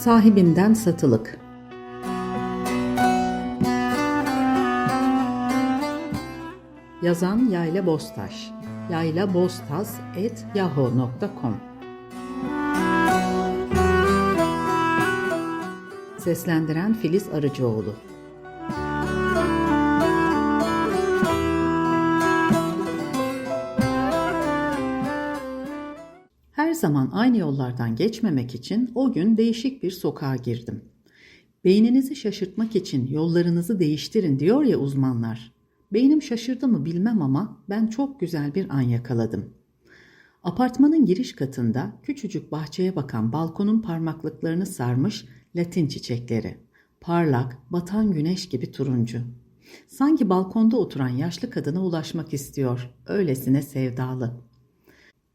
Sahibinden satılık. Yazan Yayla Bostaş. Yayla Bostaz et yahoo.com Seslendiren Filiz Arıcıoğlu. Her zaman aynı yollardan geçmemek için o gün değişik bir sokağa girdim. Beyninizi şaşırtmak için yollarınızı değiştirin diyor ya uzmanlar. Beynim şaşırdı mı bilmem ama ben çok güzel bir an yakaladım. Apartmanın giriş katında küçücük bahçeye bakan balkonun parmaklıklarını sarmış latin çiçekleri. Parlak, batan güneş gibi turuncu. Sanki balkonda oturan yaşlı kadına ulaşmak istiyor. Öylesine sevdalı.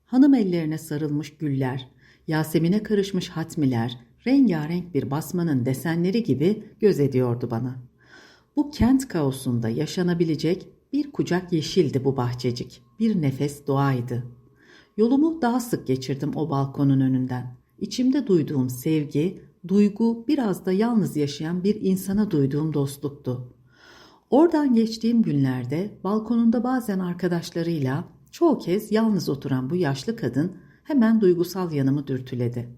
Hanım ellerine sarılmış güller, Yasemin'e karışmış hatmiler, rengarenk bir basmanın desenleri gibi göz ediyordu bana. Bu kent kaosunda yaşanabilecek bir kucak yeşildi bu bahçecik, bir nefes doğaydı. Yolumu daha sık geçirdim o balkonun önünden. İçimde duyduğum sevgi, duygu biraz da yalnız yaşayan bir insana duyduğum dostluktu. Oradan geçtiğim günlerde balkonunda bazen arkadaşlarıyla çoğu kez yalnız oturan bu yaşlı kadın hemen duygusal yanımı dürtüledi.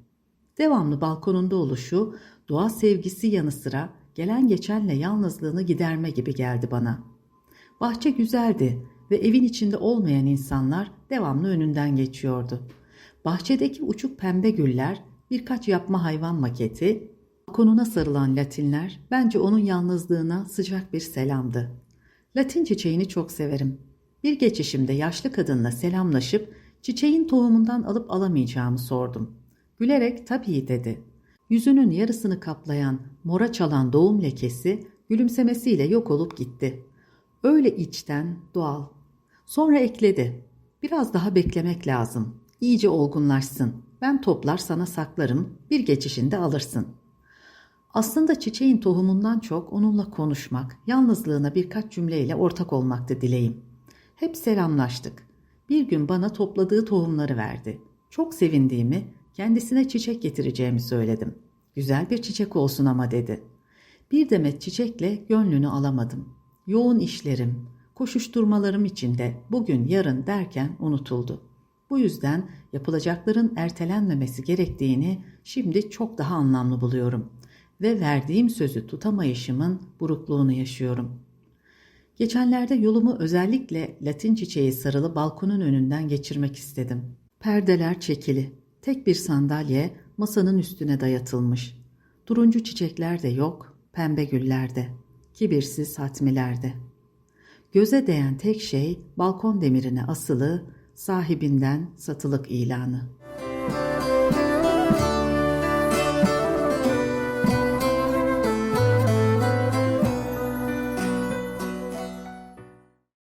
Devamlı balkonunda oluşu, doğa sevgisi yanı sıra gelen geçenle yalnızlığını giderme gibi geldi bana. Bahçe güzeldi ve evin içinde olmayan insanlar devamlı önünden geçiyordu. Bahçedeki uçuk pembe güller, birkaç yapma hayvan maketi, konuna sarılan latinler bence onun yalnızlığına sıcak bir selamdı. Latin çiçeğini çok severim. Bir geçişimde yaşlı kadınla selamlaşıp çiçeğin tohumundan alıp alamayacağımı sordum. Gülerek tabii dedi. Yüzünün yarısını kaplayan mora çalan doğum lekesi gülümsemesiyle yok olup gitti. Öyle içten, doğal. Sonra ekledi. Biraz daha beklemek lazım. İyice olgunlaşsın. Ben toplar sana saklarım. Bir geçişinde alırsın. Aslında çiçeğin tohumundan çok onunla konuşmak, yalnızlığına birkaç cümleyle ortak olmaktı dileğim. Hep selamlaştık. Bir gün bana topladığı tohumları verdi. Çok sevindiğimi, kendisine çiçek getireceğimi söyledim. Güzel bir çiçek olsun ama dedi. Bir demet çiçekle gönlünü alamadım. Yoğun işlerim, koşuşturmalarım içinde bugün yarın derken unutuldu. Bu yüzden yapılacakların ertelenmemesi gerektiğini şimdi çok daha anlamlı buluyorum ve verdiğim sözü tutamayışımın burukluğunu yaşıyorum.'' Geçenlerde yolumu özellikle latin çiçeği sarılı balkonun önünden geçirmek istedim. Perdeler çekili. Tek bir sandalye masanın üstüne dayatılmış. Turuncu çiçekler de yok, pembe güller de. Kibirsiz hatmilerde. Göze değen tek şey balkon demirine asılı sahibinden satılık ilanı.